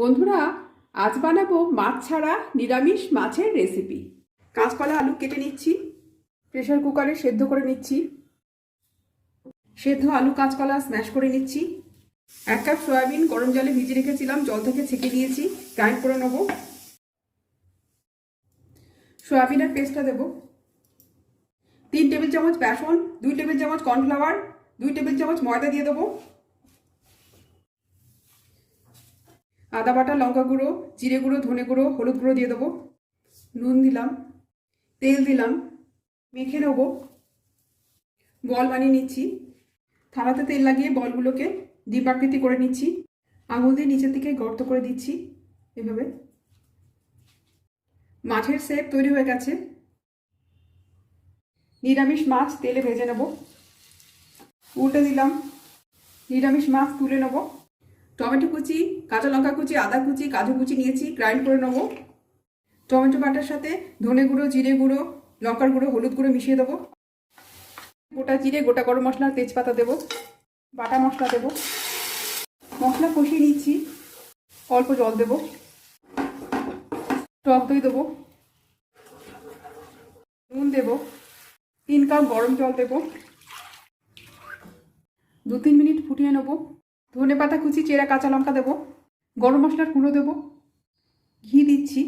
বন্ধুরা, আজ বানাবো মাছ ছাড়া নিরামিষ মাছের রেসিপি কাঁচকলা, আলু কেটে নিচ্ছি প্রেশার কুকারে সেদ্ধ করে নিচ্ছি। সেদ্ধ আলু, কাঁচকলা স্ম্যাশ করে নিচ্ছি। এক কাপ সয়াবিন গরম জলে ভিজিয়ে রেখেছিলাম, জল থেকে ছেঁকে দিয়েছি গ্রাইন্ড করে নেব। সয়াবিনের পেস্টটা দেব। তিন টেবিল চামচ বেসন, দুই টেবিল চামচ কর্নফ্লাওয়ার দুই টেবিল চামচ ময়দা দিয়ে দেবো। আদা বাটা, লঙ্কা গুঁড়ো, জিরে গুঁড়ো, ধনে গুঁড়ো, হলুদ গুঁড়ো দিয়ে দেবো। নুন দিলাম, তেল দিলাম, মেখে নেব। বল বানিয়ে নিচ্ছি। থালাতে তেল লাগিয়ে বলগুলোকে দ্বীপাকৃতি করে নিচ্ছি। আঙুল দিয়ে নিচের দিকে গর্ত করে দিচ্ছি, এভাবে। মাছের সেপ তৈরি হয়ে গেছে। নিরামিষ মাছ তেলে ভেজে নেব। উল্টে দিলাম। নিরামিষ মাছ তুলে নেব। টমেটো কুচি, কাঁচা লঙ্কা কুচি, আদা কুচি, কাজু কুচি নিয়েছি গ্রাইন্ড করে নেব। টমেটো বাটার সাথে ধনে গুঁড়ো, জিরে গুঁড়ো, লঙ্কার গুঁড়ো, হলুদ গুঁড়ো মিশিয়ে দেবো। গোটা জিরে, গোটা গরম মশলা তেজপাতা দেবো। বাটা মশলা দেবো। মশলা কষিয়ে নিচ্ছি। অল্প জল দেবো। টক দই দেবো। নুন দেবো। তিন কাপ গরম জল দেবো। দু তিন মিনিট ফুটিয়ে নেব। ধনে পাতা, কুচি, চেরা, কাঁচা লঙ্কা দেবো। গরম মশলার গুঁড়ো দেবো। ঘি দিচ্ছি।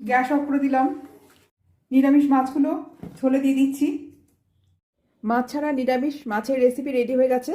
গ্যাস অফ করে দিলাম। নিরামিষ মাছগুলো ছোলে দিয়ে দিচ্ছি। মাছ ছাড়া নিরামিষ মাছের রেসিপি রেডি হয়ে গেছে।